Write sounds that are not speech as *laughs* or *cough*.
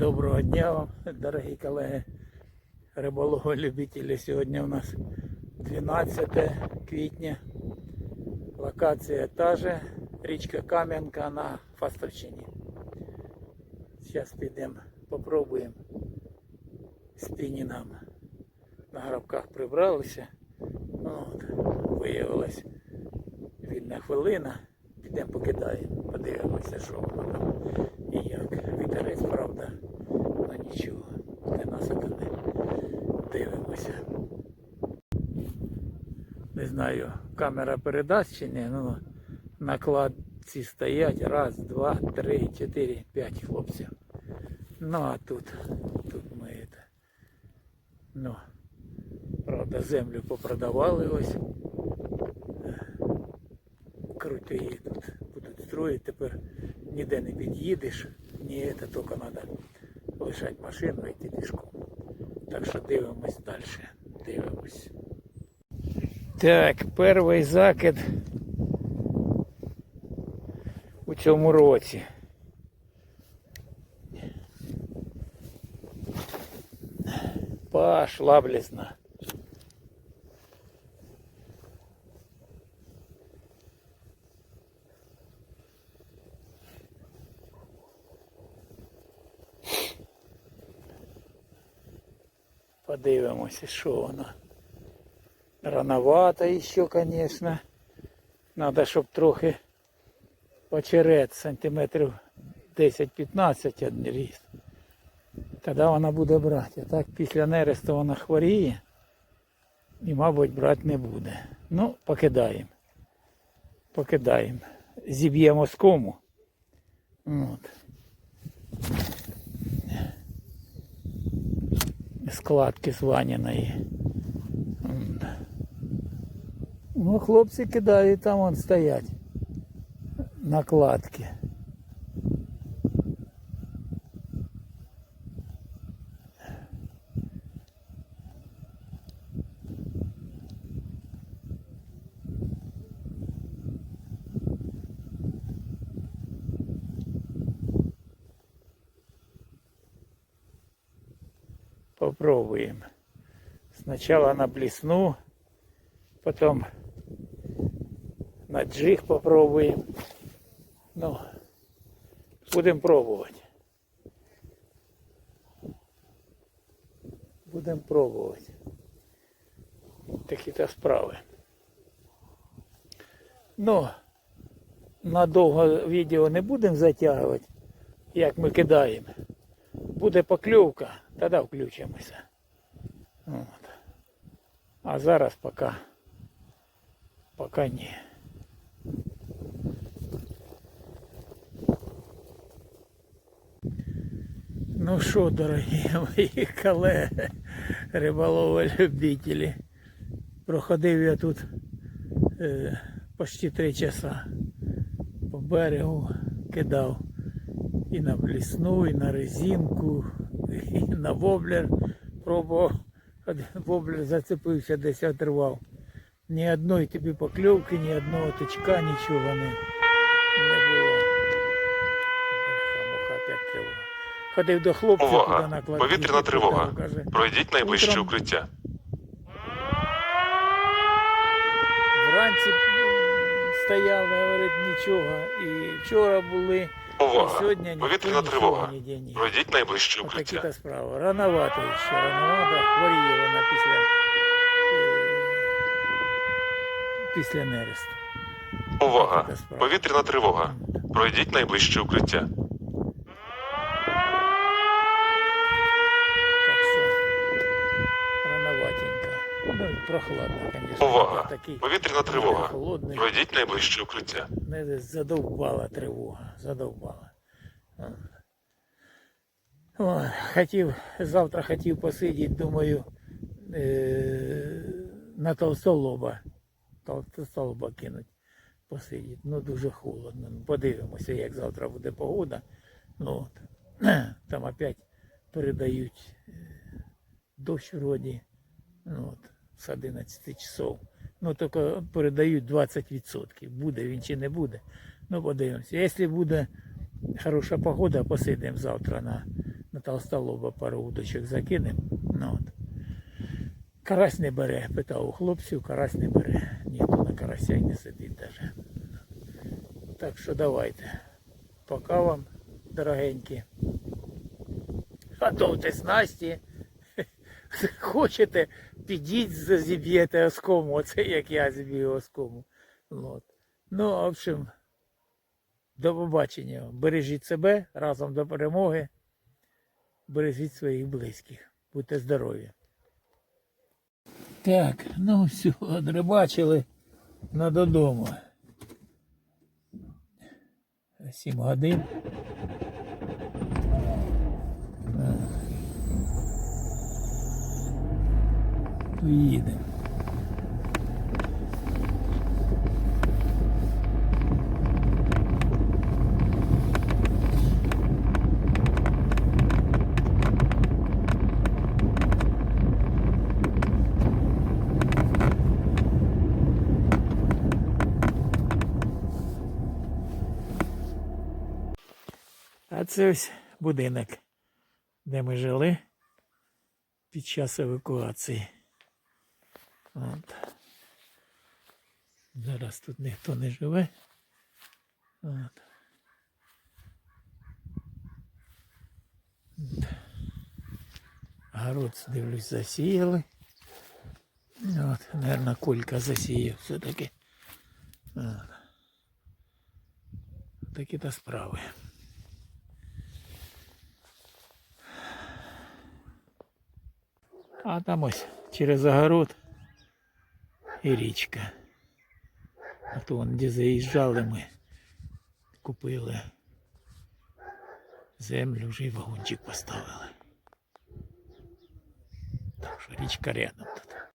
Доброго дня вам, дорогі колеги риболови любителі. Сьогодні у нас 12 квітня. Локація та же, річка Кам'янка на Фастовщині. Зараз підемо, попробуємо спінінгом. На грабках прибралися. От, виявилось вільна хвилина. Підемо покидаємо, подивимося, що воно там і як. Вітерець, правда, ну нічого, не насипане. Дивимося. Не знаю, камера передасть чи ні, ну на кладці стоять. Раз, два, три, чотири, п'ять хлопців. Ну а тут, тут ми это, ну, правда, землю попродавали ось. Круто її тут будуть строїти, тепер ніде не під'їдеш, ні, це тільки треба лишати машину і йти пішком. Так що дивимось далі. Дивимось. Так, перший закид у цьому році. Пошла близна. Подивимося, що воно. Рановато ще, звісно. Надо, щоб трохи очерет сантиметрів 10-15 один ріст. Тоді вона буде брати. А так після нересту вона хворіє і, мабуть, брати не буде. Ну, покидаємо. Покидаємо. Зіб'ємо з кому. От. Складки з Ваніної. М. Ну, хлопці кидають, там вон стоять. Накладки. Попробуем. Сначала на блесну, потом на джиг попробуем. Ну, будем пробовать. Будем пробовать. Такі-то справи. Ну, надовго відео не будемо затягувати, як ми кидаємо. Буде покльовка, тоді включимося. От. А зараз поки, поки ні. Ну що, дорогі *laughs* мої колеги, риболови любителі. Проходив я тут е, почти три часа. По берегу кидав і на блісну, і на резинку, і *laughs* на воблер пробував. Воблер зацепився, десь оторвав. Ні одної тобі покльовки, ні одного тичка, нічого не, не було. Ходив до хлопця Увага! на кладку. Повітряна тривога. Каже, Пройдіть найближче Утром- укриття. Вранці м, стояли, говорить, нічого. І вчора були, Увага! Повітряна тривога. Пройдіть найближче укриття. справа. Рановато ще, рановато. Хворіє вона після, е, після нересту. Увага! Повітряна тривога. Пройдіть найближче укриття. Так що рановатенько. Ну, прохладно, звісно. Увага! Такий Повітряна тривога. холодний. Пройдіть найближче укриття. Не задовбала тривога, задовбала. О, хотів, завтра хотів посидіти, думаю, е, на толстолоба. Толстолоба кинуть, посидіти. Ну дуже холодно. Ну, Подивимося, як завтра буде погода. Ну, от. *clears throat* Там опять передають е, дощ вроді. Ну, от, з 11 часов. Ну, тільки передають 20%. Буде він чи не буде. Ну, подивимося. Якщо буде хороша погода, посидимо завтра на, на толстолоба пару удочок закинемо. Ну, от. Карась не бере, питав у хлопців, карась не бере. Ніхто на карася й не сидить даже. Так що давайте. Пока вам, дорогенькі. Готовте снасті. Хочете, підіть, зіб'єте оскому, оце як я зіб'ю оскому. От. Ну, в общем, до побачення. Бережіть себе разом до перемоги. Бережіть своїх близьких. Будьте здорові. Так, ну все, одрибачили на додому. Сім годин. Поїдемо. А це ось будинок, де ми жили під час евакуації. От. Зараз тут ніхто не живе. От. Город, дивлюсь, засіяли. От, наверное, кулька засіяв все-таки. Такі то справи. А там ось через огород і річка. А то вон, де заїжджали ми, купили землю, вже й вагончик поставили. Так що річка рядом тут.